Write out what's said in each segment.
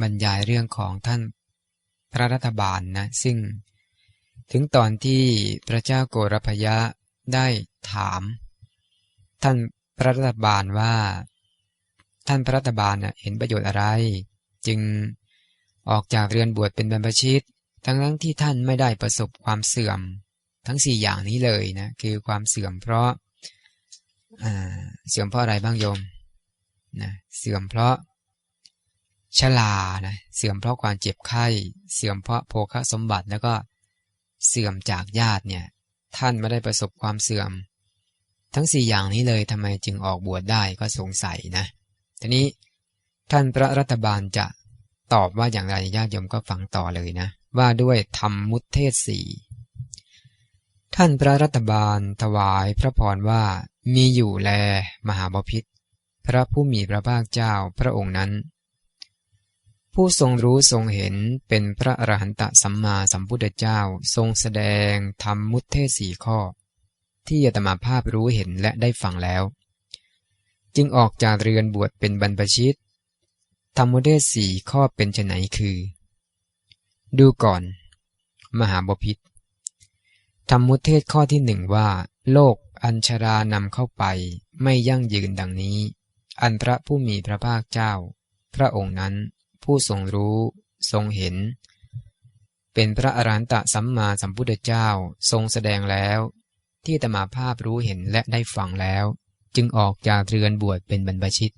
บรรยายเรื่องของท่านพระรัฐบาลนะ ซึ่ง ถึงตอนที่พระเจ้าโกรพยะได้ถาม ท่านพระรัฐบาลว่า ท่านพระรัฐบาลเห็นประโยชน์อะไร จึงออกจากเรือนบวชเป็นบรรพชิต ทั้งทั้งที่ท่านไม่ได้ประสบความเสื่อม ทั้งสี่อย่างนี้เลยนะคือความเสื่อมเพราะเสื่อมเพราะอะไรบ้างโยมนะเสื่อมเพราะ ชลานะเสื่อมเพราะความเจ็บไข้ เสื่อมเพราะโภคสมบัติแล้วก็เสื่อมจากญาติเนี่ยท่านไม่ได้ประสบความเสื่อม ทั้งสี่อย่างนี้เลยทำไมจึงออกบวชได้ก็สงสัยนะทีนี้ท่านพระรัฐบาลจะตอบว่าอย่างไรญาติโยมก็ฟังต่อเลยนะ ว่าด้วยธรรมมุตเทศสีท่านพระรัฐบาลถวายพระพรว่ามีอยู่แล มหาบพิษพระผู้มีพระภาคเจ้าพระองค์นั้น ผู้ทรงรู้ทรงเห็นเป็นพระอรหันตสัมมาสัมพุทธเจ้าทรงแสดงธรรมมุตเทศสีข้อ ที่ยตมาภาพรู้เห็นและได้ฟังแล้ว จึงออกจากเรือนบวชเป็นบรรพชิต ธรรมมุตเทศสี่ข้อเป็นไนคือ ดูก่อน มหาบพิษธรรมมุตเทศข้อที่หนึ่งว่า โลกอัญชรานำเข้าไปไม่ยั่งยืนดังนี้ อันพระผู้มีพระภาคเจ้า พระองค์นั้น ผู้ทรงรู้ทรงเห็น เป็นพระอรหันตสัมมาสัมพุทธเจ้าทรงแสดงแล้ว ที่ตมาภาพรู้เห็นและได้ฟังแล้ว จึงออกจากเรือนบวชเป็นบรรพชิต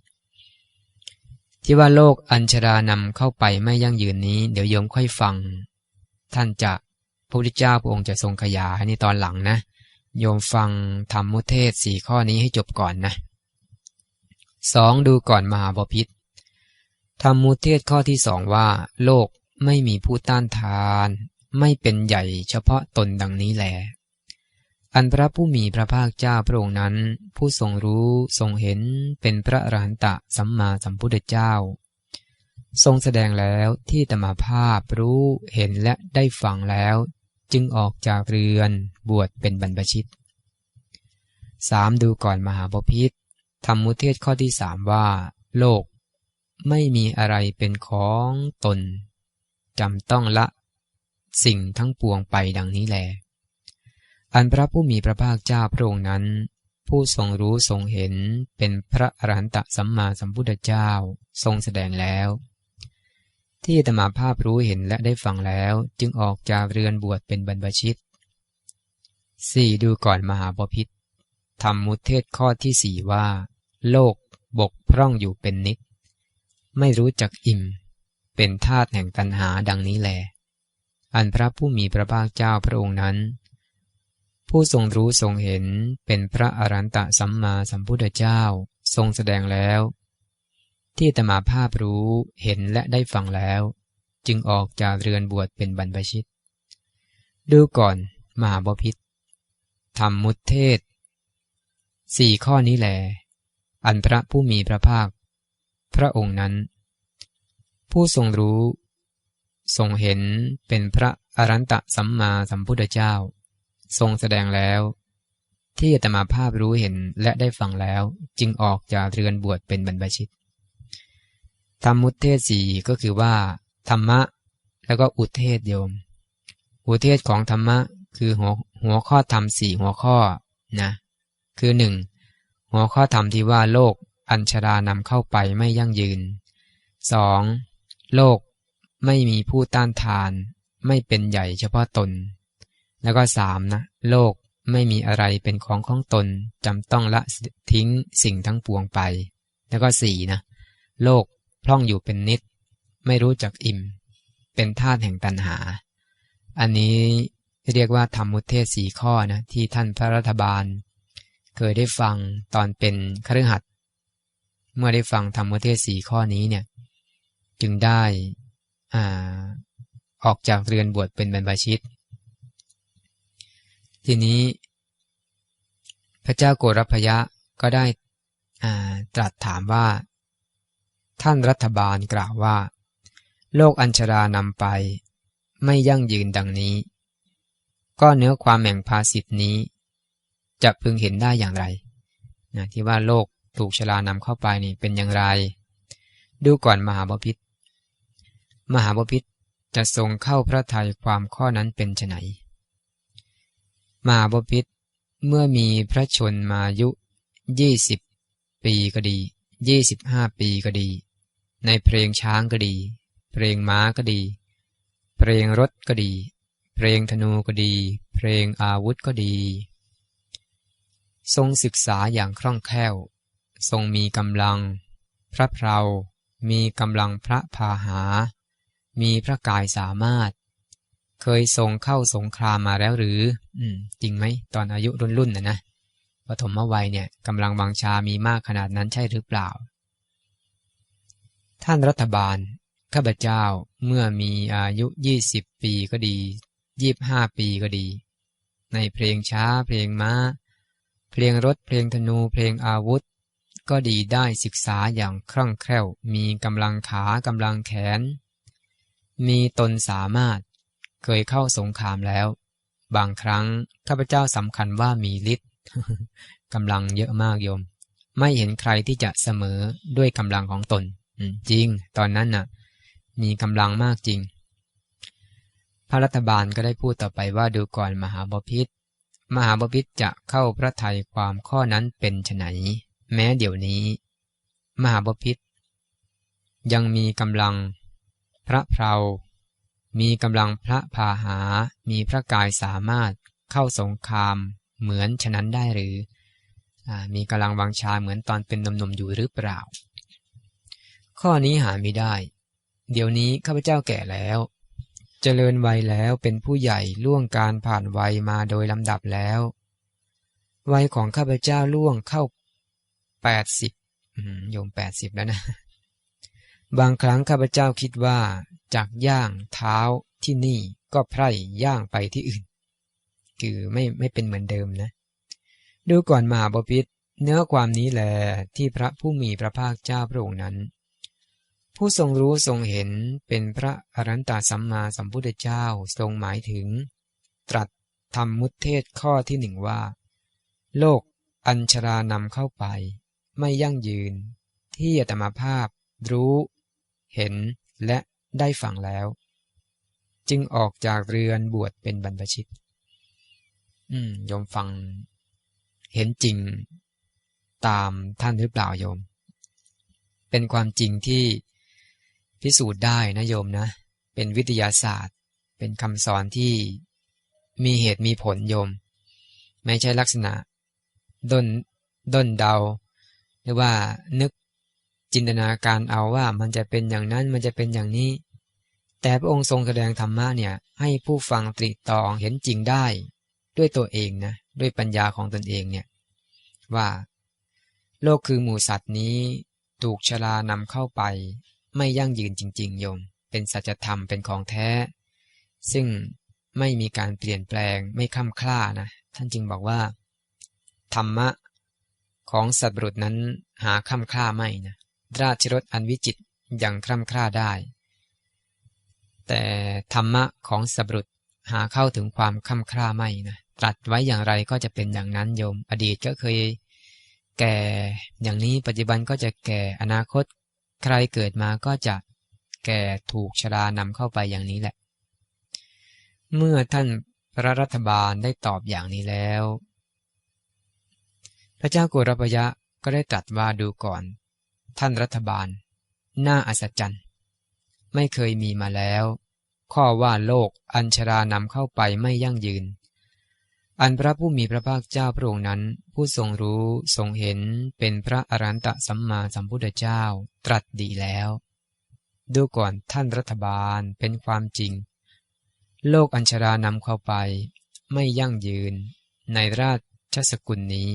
ที่ว่าโลกอัญชรานำเข้าไปไม่ยั่งยืนนี้เดี๋ยวโยมค่อยฟัง ท่านจะพระพุทธเจ้าพระองค์จะทรงขยายในตอนหลังนะ โยมฟังธรรมมุเทศสี่ข้อนี้ให้จบก่อนนะสองดูก่อนมหาบพิษ ธรรมมุเทศข้อที่สองว่า โลกไม่มีผู้ต้านทาน ไม่เป็นใหญ่เฉพาะตนดังนี้แหลอันพระผู้มีพระภาคเจ้าพระองค์นั้น ผู้ทรงรู้ทรงเห็นเป็นพระอรหันตะสัมมาสัมพุทธเจ้า ทรงแสดงแล้วที่ตมาภาพรู้เห็นและได้ฟังแล้ว จึงออกจากเรือนบวชเป็นบรรพชิตสามดูก่อนมหาบพิษธรรมมุเทศข้อที่สามว่า โลก ไม่มีอะไรเป็นของตนจำต้องละ สิ่งทั้งปวงไปดังนี้แล อันพระผู้มีพระภาคเจ้าพระองค์นั้น ผู้ทรงรู้ทรงเห็นเป็นพระอรหันตสัมมาสัมพุทธเจ้าทรงแสดงแล้ว ที่ตมาภาพรู้เห็นและได้ฟังแล้วจึงออกจากเรือนบวชเป็นบรรพชิตสี่ดูก่อนมหาบพิษธรรมมุเทศข้อที่สี่ว่า โลกบกพร่องอยู่เป็นนิด ไม่รู้จักอิ่ม เป็นธาตุแห่งตัณหาดังนี้แล อันพระผู้มีพระภาคเจ้าพระองค์นั้น ผู้ทรงรู้ทรงเห็นเป็นพระอรันตะสัมมาสัมพุทธเจ้าทรงแสดงแล้ว ที่ตมาภาพรู้เห็นและได้ฟังแล้ว จึงออกจากเรือนบวชเป็นบรรพชิต ดูก่อนมหาบพิษธรรมมุตเทศสี่ข้อนี้แหลอันพระผู้มีพระภาค พระองค์นั้น ผู้ทรงรู้ ทรงเห็นเป็นพระอรันตสัมมาสัมพุทธเจ้า ทรงแสดงแล้ว ที่อาตมาภาพรู้เห็นและได้ฟังแล้วจึงออกจากเรือนบวชเป็นบรรพชิต ธรรมุเทศสีก็คือว่า ธรรมะ แล้วก็อุเทศโยม อุเทศของธรรมะคือหัวหัวข้อธรรมสี่หัวข้อนะ คือหนึ่งหัวข้อธรรมที่ว่าโลก อัญชรานำเข้าไปไม่ยั่งยืน 2. โลกไม่มีผู้ต้านทาน ไม่เป็นใหญ่เฉพาะตน แล้วก็สามนะโลกไม่มีอะไรเป็นของของตนจำต้องละทิ้งสิ่งทั้งปวงไป แล้วก็สี่นะโลกพล่องอยู่เป็นนิด ไม่รู้จักอิ่ม เป็นธาตุแห่งตันหา อันนี้เรียกว่าธรรมมุเทศสีข้อนะที่ท่านพระรัฐบาล เคยได้ฟังตอนเป็นครือขัด เมื่อได้ฟังธรรมเทศสีข้อนี้เนี่ย จึงได้อ่าออกจากเรือนบวชเป็นบรรพชิต ทีนี้พระเจ้าโกรพยะก็ได้ตรัสถามว่า ท่านรัฐบาลกล่าวว่า โลกอัญชรานำไป ไม่ยั่งยืนดังนี้ ก็เนื้อความแห่งภาสิทธินี้ จะพึงเห็นได้อย่างไรนะที่ว่าโลก ถูกชรานำเข้าไปนี่เป็นอย่างไร ดูก่อนมหาบพิษมหาบพิษจะทรงเข้าพระทัยความข้อนั้นเป็นไนมหาบพิษเมื่อมีพระชนมายุยี่สิบปีก็ดียี่สิบห้าปีก็ดี ในเพลงช้างก็ดี เพลงม้าก็ดี เพลงรถก็ดี เพลงธนูก็ดี เพลงอาวุธก็ดี ทรงศึกษาอย่างคล่องแคล่ว ทรงมีกำลัง พระเพรามีกำลังพระพาหา มีพระกายสามารถ เคยทรงเข้าสงครามมาแล้วหรือ อืม จริงไหม ตอนอายุรุ่นรุ่นนะนะปฐมวัยเนี่ยกำลังวังชามีมากขนาดนั้นใช่หรือเปล่า ท่านรัฐบาล ข้าพเจ้าเมื่อมีอายุยี่สิบปีก็ดียี่บห้าปีก็ดี ในเพลงช้าเพลงม้า เพลงรถเพลงธนูเพลงอาวุธ ก็ดีได้ศึกษาอย่างคล่องแคล่ว มีกำลังขากำลังแขน มีตนสามารถ เคยเข้าสงครามแล้ว บางครั้งข้าพเจ้าสำคัญว่ามีฤทธิ์กำลังเยอะมากโยม ไม่เห็นใครที่จะเสมอด้วยกำลังของตนจริง ตอนนั้นน่ะ มีกำลังมากจริง พระรัฐบาลก็ได้พูดต่อไปว่าดูก่อนมหาบพิษมหาบพิษจะเข้าพระทัยความข้อนั้นเป็นไฉน แม้เดี๋ยวนี้ มหาบพิษยังมีกำลัง พระเพรามีกำลังพระพาหา มีพระกายสามารถเข้าสงครามเหมือนฉะนั้นได้หรืออมีกำลังวังชาเหมือนตอนเป็นนมๆอยู่หรือเปล่า ข้อนี้หาไม่ได้ เดี๋ยวนี้ข้าพเจ้าแก่แล้วเจริญวัยแล้วเป็นผู้ใหญ่ล่วงการผ่านวัยมาโดยลำดับแล้ว วัยของข้าพเจ้าล่วงเข้า แปดสิบโยมแปดสิบแล้วนะ บางครั้งข้าพเจ้าคิดว่า จากย่างเท้าที่นี่ก็ไพร่ย่างไปที่อื่น คือไม่ไม่เป็นเหมือนเดิมนะ ดูก่อนมาบพิษเนื้อความนี้แหละที่พระผู้มีพระภาคเจ้าพระองค์นั้น ผู้ทรงรู้ทรงเห็นเป็นพระอรันตสัมมาสัมพุทธเจ้าทรงหมายถึง ตรัสธรรมมุตเทศข้อที่หนึ่งว่า โลกอัญชรานำเข้าไป ไม่ยั่งยืน ที่อัตมาภาพ รู้ เห็นและได้ฟังแล้ว จึงออกจากเรือนบวชเป็นบรรพชิต อืมโยมฟัง เห็นจริง ตามท่านหรือเปล่าโยม เป็นความจริงที่พิสูจน์ได้นะโยมนะ เป็นวิทยาศาสตร์ เป็นคำสอนที่มีเหตุมีผลโยม ไม่ใช่ลักษณะด้นด้นเดา รือว่านึกจินตนาการเอาว่ามันจะเป็นอย่างนั้นมันจะเป็นอย่างนี้ แต่พระองค์ทรงแสดงธรรมะเนี่ย ให้ผู้ฟังตรีตองเห็นจริงได้ ด้วยตัวเองนะ ด้วยปัญญาของตนเองเนี่ย ว่า โลกคือหมู่สัตว์นี้ ถูกชรานำเข้าไป ไม่ยั่งยืนจริง ๆ โยม เป็นสัจธรรมเป็นของแท้ ซึ่งไม่มีการเปลี่ยนแปลงไม่ค้ำคล้านะ ท่านจึงบอกว่า ธรรมะของสัตว์บุรุษนั้น หาค้ำคล้าไม่นะราชรถอันวิจิตยังคล่ำคล้าได้ แต่ธรรมะของสับรุษหาเข้าถึงความค้ำคล้าไม่นะตรัสไว้อย่างไรก็จะเป็นอย่างนั้นโยม อดีตก็เคย แก่อย่างนี้ปัจจุบันก็จะแก่อนาคต ใครเกิดมาก็จะแก่ถูกชรานำเข้าไปอย่างนี้แหละ เมื่อท่านพระรัฐบาลได้ตอบอย่างนี้แล้ว พระเจ้ากุรพยะ ก็ได้ตรัสว่าดูก่อน ท่านรัฐบาล น่าอัศจรรย์ไม่เคยมีมาแล้ว ข้อว่าโลกอัญชรานำเข้าไปไม่ยั่งยืน อันพระผู้มีพระภาคเจ้าพระองค์นั้น ผู้ทรงรู้ทรงเห็นเป็นพระอรันตสัมมาสัมพุทธเจ้าตรัสดีแล้ว ดูก่อนท่านรัฐบาลเป็นความจริง โลกอัญชรานำเข้าไป ไม่ยั่งยืน ในราชสกุลนี้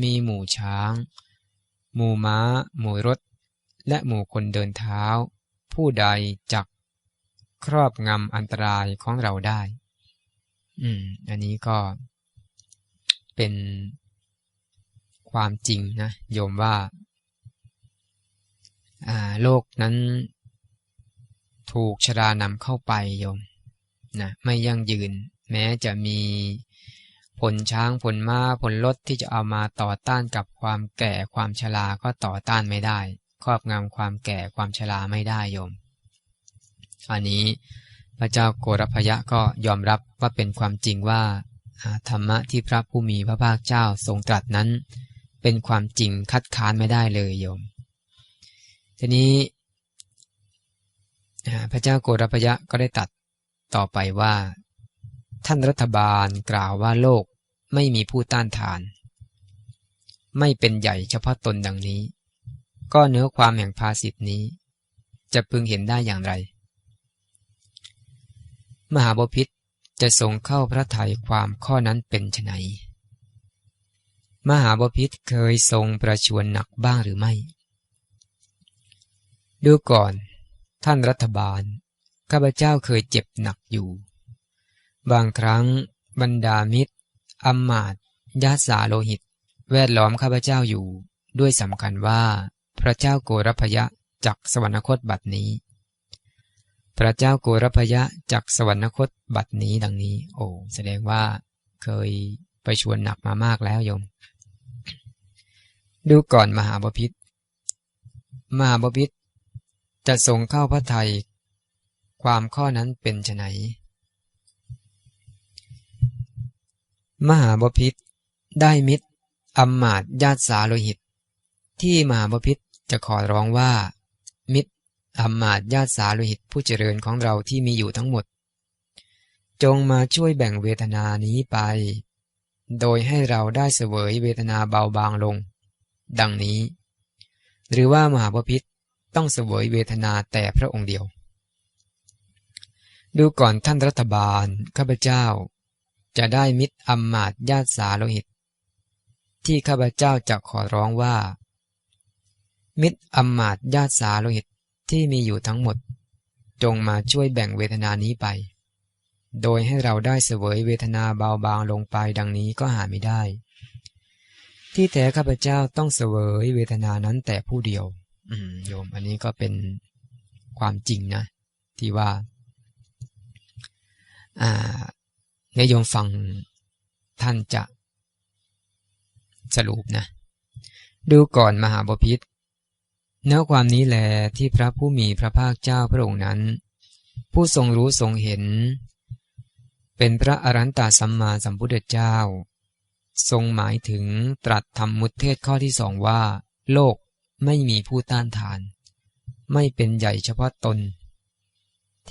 มีหมู่ช้าง หมู่ม้า หมู่รถ และหมู่คนเดินเท้า ผู้ใดจักครอบงำอันตรายของเราได้ อืม อันนี้ก็เป็นความจริงนะ โยมว่า โลกนั้น ถูกชรานำเข้าไปโยมนะไม่ยั่งยืน แม้จะมี ผลช้างผลม้าผลรถที่จะเอามาต่อต้านกับความแก่ความชราก็ต่อต้านไม่ได้ ครอบงำความแก่ความชราไม่ได้โยม อันนี้พระเจ้าโกรพยะก็ยอมรับว่าเป็นความจริงว่าธรรมะที่พระผู้มีพระภาคเจ้าทรงตรัสนั้น เป็นความจริงคัดค้านไม่ได้เลยโยม ทีนี้พระเจ้าโกรพยะก็ได้ตัดต่อไปว่า ท่านรัฐบาลกล่าวว่าโลกไม่มีผู้ต้านทาน ไม่เป็นใหญ่เฉพาะตนดังนี้ ก็เนื้อความแห่งภาสิทนี้ จะพึงเห็นได้อย่างไร มหาบพิษจะทรงเข้าพระทัยความข้อนั้นเป็นไนมหาบพิษเคยทรงประชวนหนักบ้างหรือไม่ ดูก่อน ท่านรัฐบาลข้าพเจ้าเคยเจ็บหนักอยู่ บางครั้ง บรรดามิตรอัมมาตยาสาโลหิต แวดล้อมข้าพเจ้าอยู่ ด้วยสำคัญว่า พระเจ้าโกรพยะจักสวรรคตบัดนี้ พระเจ้าโกรพยะจักสวรรคตบัดนี้ดังนี้ โอ้แสดงว่าเคยไปชวนหนักมามากแล้วโยม ดูก่อนมหาบพิษมหาบพิษจะทรงเข้าพระทัยความข้อนั้นเป็นไน มหาบพิษได้มิตรอัมมาตญาติสาโลหิต ที่มหาบพิษจะขอร้องว่า มิตรอัมมาตญาติสาโลหิตผู้เจริญของเราที่มีอยู่ทั้งหมด จงมาช่วยแบ่งเวทนานี้ไป โดยให้เราได้เสวยเวทนาเบาบางลง ดังนี้ หรือว่ามหาบพิษต้องเสวยเวทนาแต่พระองค์เดียว ดูก่อนท่านรัฐบาลข้าพเจ้า จะได้มิตรอัมมาตญาติสาโลหิต ที่ข้าพเจ้าจะขอร้องว่า มิตรอัมมาตญาติสาโลหิตที่มีอยู่ทั้งหมด จงมาช่วยแบ่งเวทนานี้ไป โดยให้เราได้เสวยเวทนาเบาบางลงไปดังนี้ก็หาไม่ได้ ที่แท้ข้าพเจ้าต้องเสวยเวทนานั้นแต่ผู้เดียว อืมโยม อันนี้ก็เป็นความจริงนะ ที่ว่า อ่า นโยมฟังท่านจะสรุปนะ ดูก่อนมหาบพิษเนื้อความนี้แหลที่พระผู้มีพระภาคเจ้าพระองค์นั้น ผู้ทรงรู้ทรงเห็น เป็นพระอรันตาสัมมาสัมพุทธเจ้า ทรงหมายถึงตรัสธรรมมุตเทศข้อที่สองว่า โลกไม่มีผู้ต้านทาน ไม่เป็นใหญ่เฉพาะตน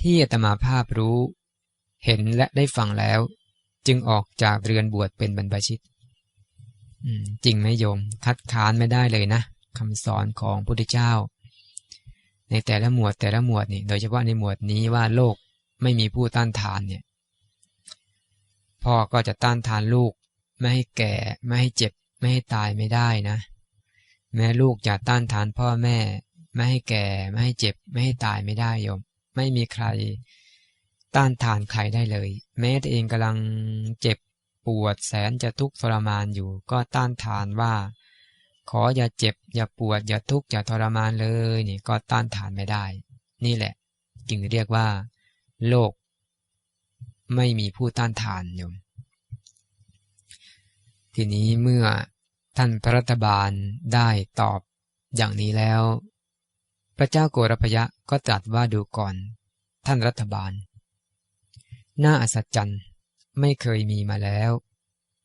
ที่อาตมาภาพรู้ เห็นและได้ฟังแล้ว จึงออกจากเรือนบวชเป็นบรรพชิตจริงไหมโยม คัดค้านไม่ได้เลยนะคำสอนของพุทธเจ้า ในแต่ละหมวดแต่ละหมวดนี่โดยเฉพาะในหมวดนี้ว่าโลกไม่มีผู้ต้านทานเนี่ยพ่อก็จะต้านทานลูก ไม่ให้แก่ไม่ให้เจ็บ ไม่ให้ตายไม่ได้นะ แม้ลูกจะต้านทานพ่อแม่ ไม่ให้แก่ ไม่ให้เจ็บ ไม่ให้ตายไม่ได้โยม ไม่มีใคร ต้านทานใครได้เลย แม้ตัวเองกำลังเจ็บปวดแสนจะทุกข์ทรมานอยู่ ก็ต้านทานว่า ขออย่าเจ็บ อย่าปวด อย่าทุกข์อย่าทรมานเลยนี่ก็ต้านทานไม่ได้ นี่แหละ จึงเรียกว่า โลก ไม่มีผู้ต้านทานโยมทีนี้เมื่อท่านพระรัฐบาลได้ตอบอย่างนี้แล้ว พระเจ้าโกรพยะก็ตรัสว่าดูก่อน ท่านรัฐบาล น่าอัศจรรย์ ไม่เคยมีมาแล้ว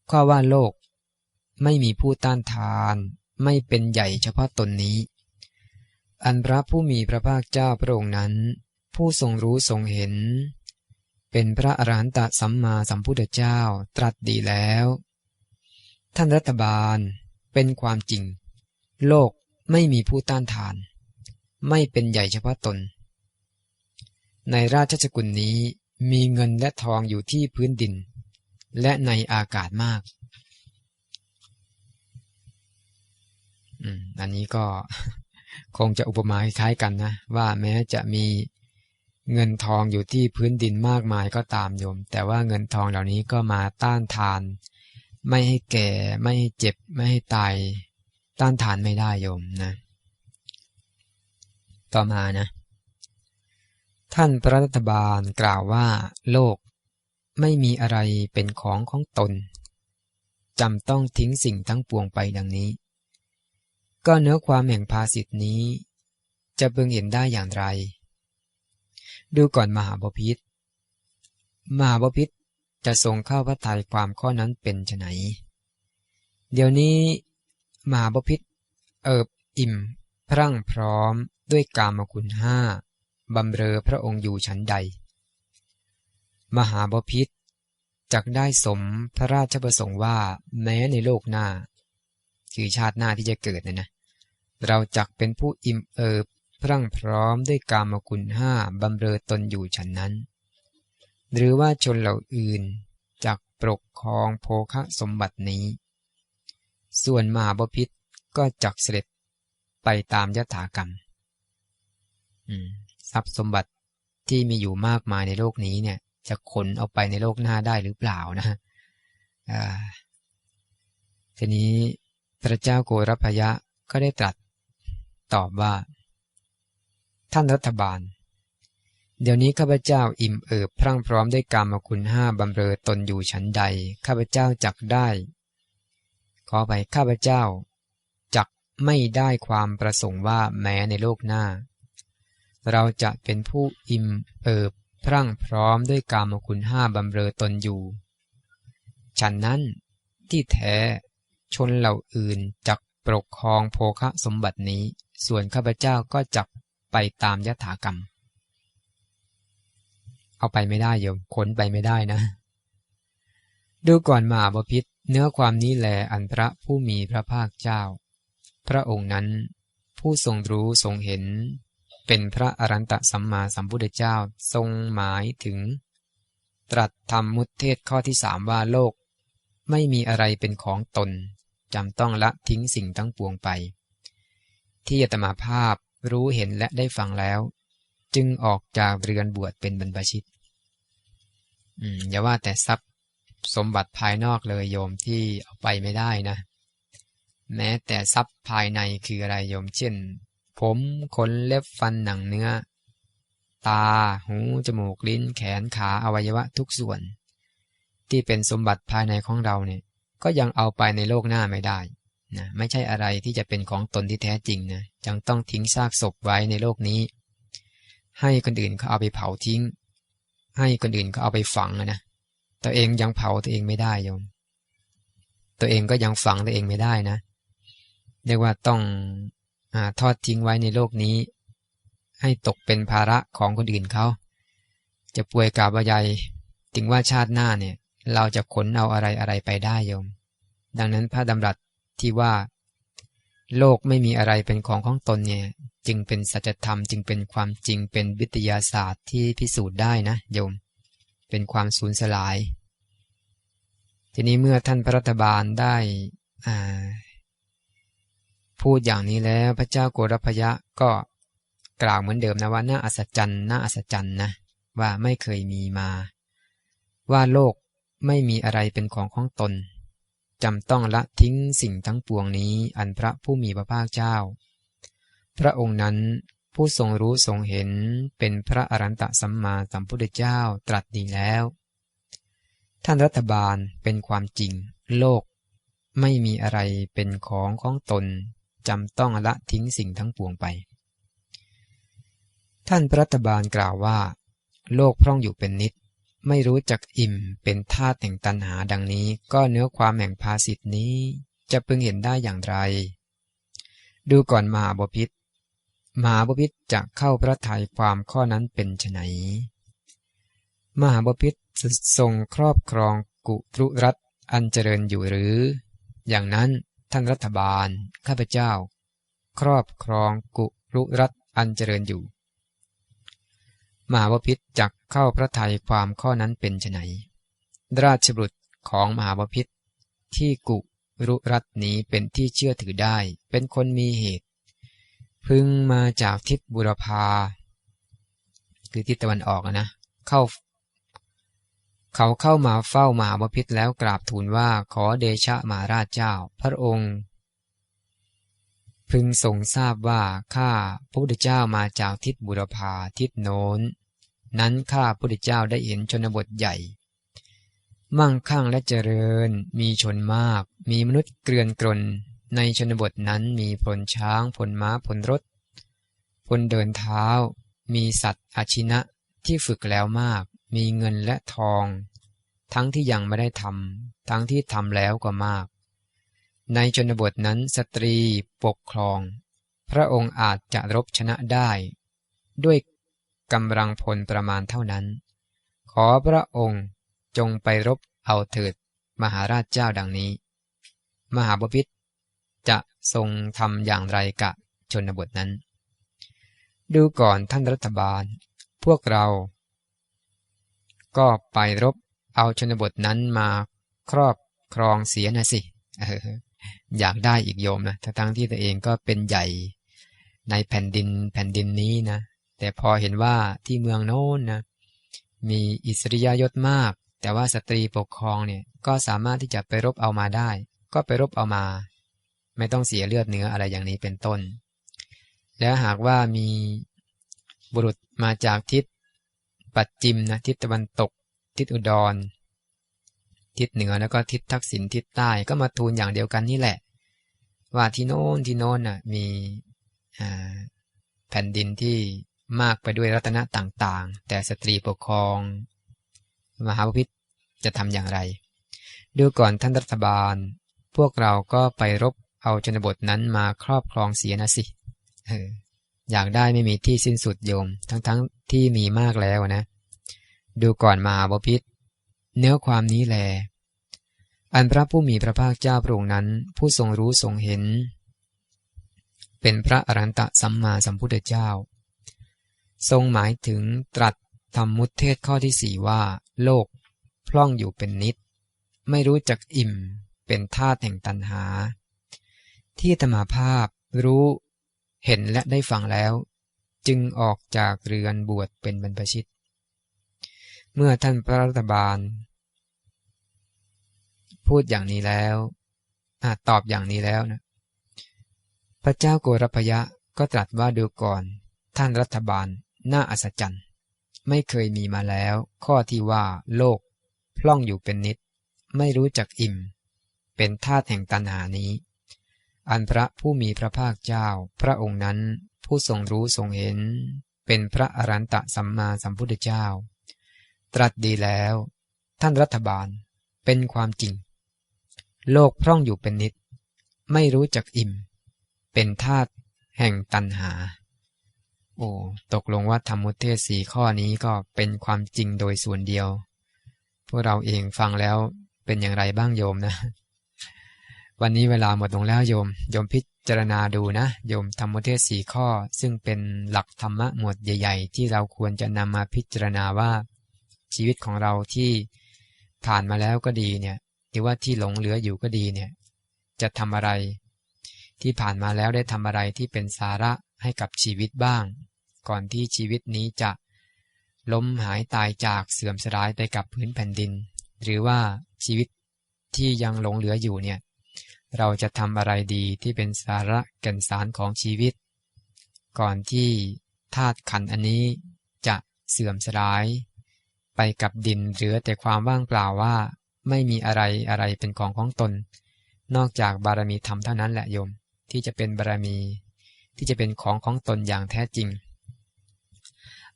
ข้อว่าโลก ไม่มีผู้ต้านทาน ไม่เป็นใหญ่เฉพาะตนนี้ อันพระผู้มีพระภาคเจ้าพระองค์นั้น ผู้ทรงรู้ทรงเห็น เป็นพระอรหันตสัมมาสัมพุทธเจ้าตรัสดีแล้ว ท่านรัฐบาลเป็นความจริง โลกไม่มีผู้ต้านทาน ไม่เป็นใหญ่เฉพาะตน ในราชสกุลนี้ มีเงินและทองอยู่ที่พื้นดิน และในอากาศมาก อันนี้ก็คงจะอุปมาคล้ายกันนะ ว่าแม้จะมีเงินทองอยู่ที่พื้นดินมากมายก็ตามโยม แต่ว่าเงินทองเหล่านี้ก็มาต้านทาน ไม่ให้แก่ไม่ให้เจ็บ ไม่ให้ตาย ต้านทานไม่ได้โยมนะ ต่อมานะ ท่านพระรัฐบาลกล่าวว่า โลกไม่มีอะไรเป็นของของตนจำต้องทิ้งสิ่งทั้งปวงไปดังนี้ ก็เนื้อความแห่งภาสิทธินี้ จะเบิ่งเห็นได้อย่างไร ดูก่อนมหาบพิษมหาบพิษจะทรงเข้าพระทัยความข้อนั้นเป็นไนเดี๋ยวนี้ มหาบพิษเอิบอิ่ม พรั่งพร้อมด้วยกามคุณห้า บำเรอพระองค์อยู่ชั้นใด มหาบพิษจักได้สมพระราชประสงค์ว่าแม้ในโลกหน้า คือชาติหน้าที่จะเกิดนะนะ เราจักเป็นผู้อิ่มเอิบพรั่งพร้อมด้วยกามคุณห้าบำเรอตนอยู่ฉันนั้น หรือว่าชนเหล่าอื่นจักปกครองโภคะสมบัตินี้ ส่วนมหาบพิษก็จักเสด็จไปตามยถากรรม ทรัพย์สมบัติที่มีอยู่มากมายในโลกนี้เนี่ย จะขนเอาไปในโลกหน้าได้หรือเปล่านะทีนี้พระเจ้าโกรพยะก็ได้ตรัสตอบว่า ท่านรัฐบาล เดี๋ยวนี้ข้าพเจ้าอิ่มเอิบพรั่งพร้อมด้วยกรรมคุณห้าบำเรอตนอยู่ชั้นใด ข้าพเจ้าจักได้ ขอไปข้าพเจ้าจักไม่ได้ความประสงค์ว่าแม้ในโลกหน้า เราจะเป็นผู้อิ่มเอิบพรั่งพร้อมด้วยกามคุณห้าบำเรอตนอยู่ ฉันนั้นที่แท้ชนเหล่าอื่นจักปกครองโภคะสมบัตินี้ ส่วนข้าพเจ้าก็จักไปตามยถากรรม เอาไปไม่ได้โยมขนไปไม่ได้นะ ดูก่อนมาบพิษเนื้อความนี้แลอันพระผู้มีพระภาคเจ้า พระองค์นั้นผู้ทรงรู้ทรงเห็น เป็นพระอรันตสัมมาสัมพุทธเจ้าทรงหมายถึง ตรัสธรรมมุตเทศข้อที่สามว่าโลก ไม่มีอะไรเป็นของตนจำต้องละทิ้งสิ่งทั้งปวงไป ที่อาตมาภาพรู้เห็นและได้ฟังแล้ว จึงออกจากเรือนบวชเป็นบรรพชิตอืมอย่าว่าแต่ทรัพย์สมบัติภายนอกเลยโยมที่เอาไปไม่ได้นะ แม้แต่ทรัพย์ภายในคืออะไรโยมเช่น ผมขนเล็บฟันหนังเนื้อ ตา หู จมูก ลิ้น แขน ขา อวัยวะทุกส่วน ที่เป็นสมบัติภายในของเราเนี่ย ก็ยังเอาไปในโลกหน้าไม่ได้นะไม่ใช่อะไรที่จะเป็นของตนที่แท้จริงนะยังต้องทิ้งซากศพไว้ในโลกนี้ ให้คนอื่นเขาเอาไปเผาทิ้ง ให้คนอื่นเขาเอาไปฝังนะตัวเองยังเผาตัวเองไม่ได้โยม ตัวเองก็ยังฝังตัวเองไม่ได้นะเรียกว่าต้อง ทอดทิ้งไว้ในโลกนี้ ให้ตกเป็นภาระของคนอื่นเขา จะป่วยกาบใหญ่ถึงว่าชาติหน้าเนี่ย เราจะขนเอาอะไรอะไรไปได้โยม ดังนั้นพระดำรัสที่ว่า โลกไม่มีอะไรเป็นของของตนเนี่ย จึงเป็นสัจธรรมจึงเป็นความจริงเป็นวิทยาศาสตร์ที่พิสูจน์ได้นะโยม เป็นความสูญสลาย ทีนี้เมื่อท่านพระรัฐบาลได้อ่า พูดอย่างนี้แล้วพระเจ้าโกรพยะก็กล่าวเหมือนเดิมนะว่าน่าอัศจรรย์น่าอัศจรรย์นะว่าไม่เคยมีมา ว่าโลกไม่มีอะไรเป็นของของตนจำต้องละทิ้งสิ่งทั้งปวงนี้อันพระผู้มีพระภาคเจ้า พระองค์นั้นผู้ทรงรู้ทรงเห็นเป็นพระอรันตสัมมาสัมพุทธเจ้าตรัสดีแล้ว ท่านรัฐบาลเป็นความจริง โลกไม่มีอะไรเป็นของของตน จำต้องละทิ้งสิ่งทั้งปวงไป ท่านพระตบาลกล่าวว่า โลกพร่องอยู่เป็นนิด ไม่รู้จักอิ่มเป็นธาตุแห่งตันหาดังนี้ ก็เนื้อความแห่งภาสิทธินี้จะพึงเห็นได้อย่างไร ดูก่อนมหาบพิษมหาบพิษจะเข้าพระทัยความข้อนั้นเป็นไฉนมหาบพิษทรงครอบครองกุตรุรัตอันเจริญอยู่หรือ อย่างนั้น ท่านรัฐบาล ข้าพเจ้า ครอบครองกุรุรัตอันเจริญอยู่ มหาวพิษจักเข้าพระทัยความข้อนั้นเป็นไฉนราชบุตรของมหาวพิษที่กุรุรัตนี้เป็นที่เชื่อถือได้ เป็นคนมีเหตุพพึงมาจากทิศบุรพา คือทิศตะวันออกนะ เข้า เขาเข้ามาเฝ้ามหาบพิษแล้วกราบทูลว่าขอเดชะมาราชเจ้า พระองค์ พึงทรงทราบว่าข้าพระพุทธเจ้ามาจากทิศบุรพาทิศโน้น นั้นข้าพระพุทธเจ้าได้เห็นชนบทใหญ่ มั่งคั่งและเจริญ มีชนมาก มีมนุษย์เกลื่อนกลน ในชนบทนั้นมีพลช้างพลม้าพลรถพลเดินเท้า มีสัตว์อาชินะที่ฝึกแล้วมาก มีเงินและทอง ทั้งที่ยังไม่ได้ทำทั้งที่ทำแล้วก็มาก ในชนบทนั้นสตรีปกครอง พระองค์อาจจะรบชนะได้ ด้วยกำลังพลประมาณเท่านั้น ขอพระองค์จงไปรบเอาเถิดมหาราชเจ้าดังนี้ มหาบพิษจะทรงทำอย่างไรกะชนบทนั้น ดูก่อนท่านรัฐบาล พวกเรา ก็ไปรบเอาชนบทนั้นมาครอบครองเสียนะสิอยากได้อีกโยมนะทั้งที่ตัวเองก็เป็นใหญ่ในแผ่นดินแผ่นดินนี้นะ แต่พอเห็นว่าที่เมืองโน้นนะมีอิสริยยศมาก แต่ว่าสตรีปกครองเนี่ยก็สามารถที่จะไปรบเอามาได้ ก็ไปรบเอามา ไม่ต้องเสียเลือดเนื้ออะไรอย่างนี้เป็นต้น แล้วหากว่ามีบุรุษมาจากทิศ ปัจจิมนะทิศตะวันตก ทิศอุดร ทิศเหนือแล้วก็ทิศทักษิณทิศใต้ก็มาทูลอย่างเดียวกันนี่แหละ ว่าที่โน้นที่โน้นน่ะมีแผ่นดินที่มากไปด้วยรัตนะต่างๆ แต่สตรีปกครอง มหาพิษจะทำอย่างไร ดูก่อนท่านรัฐบาล พวกเราก็ไปรบเอาชนบทนั้นมาครอบครองเสียนะสิ อยากได้ไม่มีที่สิ้นสุดโยม ทั้งๆทที่มีมากแล้วนะ ดูก่อนมาบพิษเนื้อความนี้แล อันพระผู้มีพระภาคเจ้าพระองค์นั้น ผู้ทรงรู้ทรงเห็น เป็นพระอรันตสัมมาสัมพุทธเจ้า ทรงหมายถึงตรัสธรรมมุตเทศข้อที่สี่ว่า โลก พล่องอยู่เป็นนิด ไม่รู้จักอิ่มเป็นธาตุแห่งตันหา ที่ธรรมาภาพรู้ เห็นและได้ฟังแล้ว จึงออกจากเรือนบวชเป็นบรรพชิต เมื่อท่านพระรัฐบาล พูดอย่างนี้แล้วอตอบอย่างนี้แล้วนะพระเจ้าโกรพยะก็ตรัสว่าดูก่อน ท่านรัฐบาลน่าอัศจรรย์ ไม่เคยมีมาแล้ว ข้อที่ว่าโลก พล่องอยู่เป็นนิด ไม่รู้จักอิ่ม เป็นธาตุแห่งตันหานี้ อันพระผู้มีพระภาคเจ้า พระองค์นั้น ผู้ทรงรู้ทรงเห็น เป็นพระอรันตสัมมาสัมพุทธเจ้า ตรัสดีแล้ว ท่านรัฐบาลเป็นความจริง โลกพร่องอยู่เป็นนิด ไม่รู้จักอิ่ม เป็นธาตุแห่งตันหา โอ้ตกลงว่าธรรมุเทศสีข้อนี้ก็เป็นความจริงโดยส่วนเดียว พวกเราเองฟังแล้วเป็นอย่างไรบ้างโยมนะ วันนี้เวลาหมดลงแล้วโยม โยมพิจารณาดูนะ โยมธรรมเทศสี่ข้อ ซึ่งเป็นหลักธรรมะหมวดใหญ่ ๆ ที่เราควรจะนำมาพิจารณาว่า ชีวิตของเราที่ผ่านมาแล้วก็ดีเนี่ยหรือว่าที่หลงเหลืออยู่ก็ดีเนี่ย จะทำอะไร ที่ผ่านมาแล้วได้ทำอะไรที่เป็นสาระให้กับชีวิตบ้าง ก่อนที่ชีวิตนี้จะล้มหายตายจากเสื่อมสลายไปกับพื้นแผ่นดิน หรือว่าชีวิตที่ยังหลงเหลืออยู่เนี่ย เราจะทำอะไรดีที่เป็นสาระแก่นสารของชีวิต ก่อนที่ธาตุขันอันนี้จะเสื่อมสลาย ไปกับดินเหลือแต่ความว่างเปล่าว่า ไม่มีอะไรอะไรเป็นของของตน นอกจากบารมีธรรมเท่านั้นแหละโยม ที่จะเป็นบารมี ที่จะเป็นของของตนอย่างแท้จริง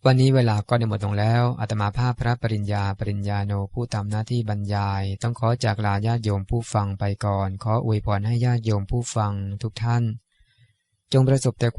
วันนี้เวลาก็ได้หมดลงแล้วอาตมาภาพพระปริญญาปริญญาโนผู้ทำหน้าที่บรรยาย ต้องขอจากลาญาติโยมผู้ฟังไปก่อน ขออวยพรให้ญาติโยมผู้ฟังทุกท่าน จงประสบแต่